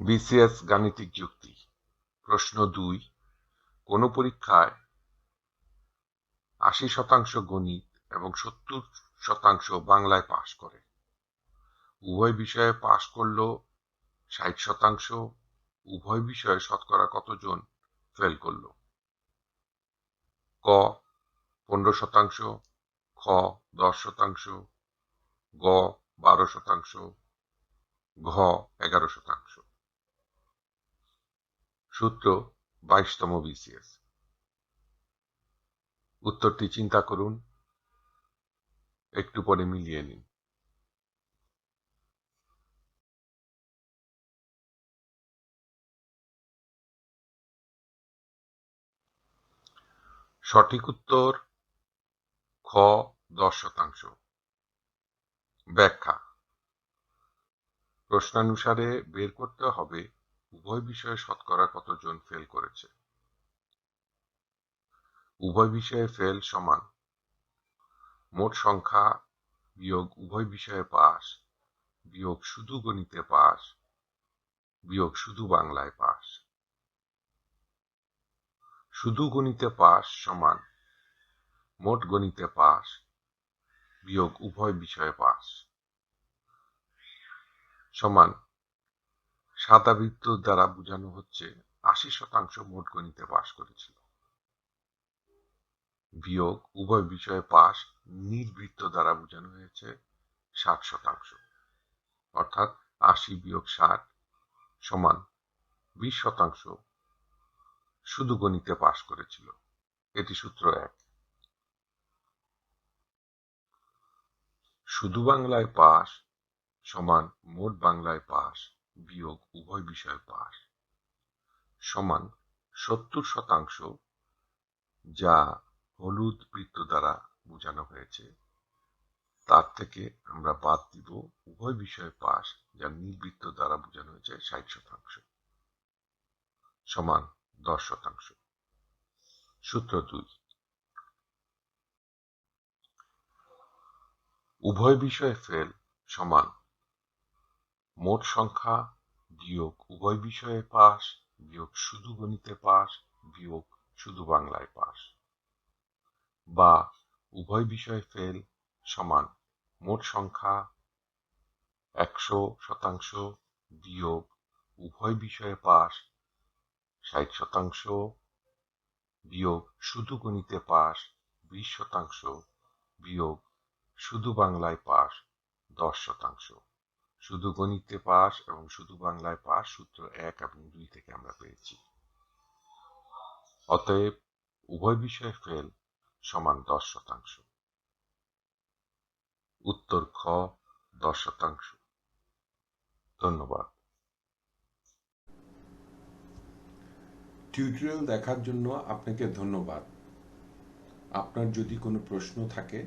BCS গাণিতিক যুক্তি। প্রশ্ন দুই, কোন পরীক্ষায় আশি শতাংশ গণিত এবং সত্তর শতাংশ বাংলায় পাশ করে। উভয় বিষয়ে পাশ করল ষাট শতাংশ, উভয় বিষয়ে শতকরা কতজন ফেল করল? ক, পনেরো শতাংশ, খ, দশ শতাংশ, গ, বারো শতাংশ, ঘ, এগারো শতাংশ। সূত্র বাইশতম বিসিএস। উত্তরটি চিন্তা করুন, একটু পরে মিলিয়ে নিন। সঠিক উত্তর খ দশ শতাংশ। ব্যাখ্যা। প্রশ্নানুসারে বের করতে হবে উভয় বিষয়ে শতকরা কতজন ফেল করেছে? উভয় বিষয়ে ফেল সমান। মোট সংখ্যা বিয়োগ উভয় বিষয়ে পাস, বিয়োগ শুধু গণিতে পাস, বিয়োগ শুধু বাংলায় পাস। শুধু গণিতে পাস সমান। মোট গণিতে পাস, বিয়োগ উভয় বিষয়ে পাস। সমান। সাদা বৃত্ত দ্বারা বোঝানো হচ্ছে আশি শতাংশ মোট গণিতে পাশ করেছিল। বিয়োগ উভয় বিষয়ে পাশ নীল বৃত্ত দ্বারা বোঝানো হয়েছে ষাট শতাংশ। অর্থাৎ আশি বিয়োগ ষাট সমান বিশ শতাংশ শুধু গণিতে পাশ করেছিল। এটি সূত্র এক। শুধু বাংলায় পাস সমান মোট বাংলায় পাস বিয়োগ উভয় বিষয় পাস সমান সত্তর শতাংশ যা হলুদ বৃত্ত দ্বারা বোঝানো হয়েছে। তার থেকে আমরা বাদ দিব উভয় বিষয় পাস যা নীল বৃত্ত দ্বারা বোঝানো হয়েছে ষাট শতাংশ। সমান দশ শতাংশ। সূত্র দুই। উভয় বিষয়ে ফেল সমান মোট সংখ্যা বিয়োগ উভয় বিষয়ে পাস বিয়োগ শুধু গণিতে পাস বিয়োগ শুধু বাংলায় পাস বা উভয় বিষয়ে ফেল সমান মোট সংখ্যা একশো শতাংশ বিয়োগ উভয় বিষয়ে পাস ষাট শতাংশ বিয়োগ শুধু গণিতে পাস বিশ শতাংশ বিয়োগ শুধু বাংলায় পাস দশ শতাংশ। শুধু গণিতে পাস এবং শুধু বাংলায় পাস সূত্র এক এবং দুই থেকে আমরা পেয়েছি। অতএব উভয় বিষয়ে ফেল সমান দশ শতাংশ। উত্তর খ, দশ শতাংশ। ধন্যবাদ। টিউটোরিয়াল দেখার জন্য আপনাকে ধন্যবাদ। আপনার যদি কোনো প্রশ্ন থাকে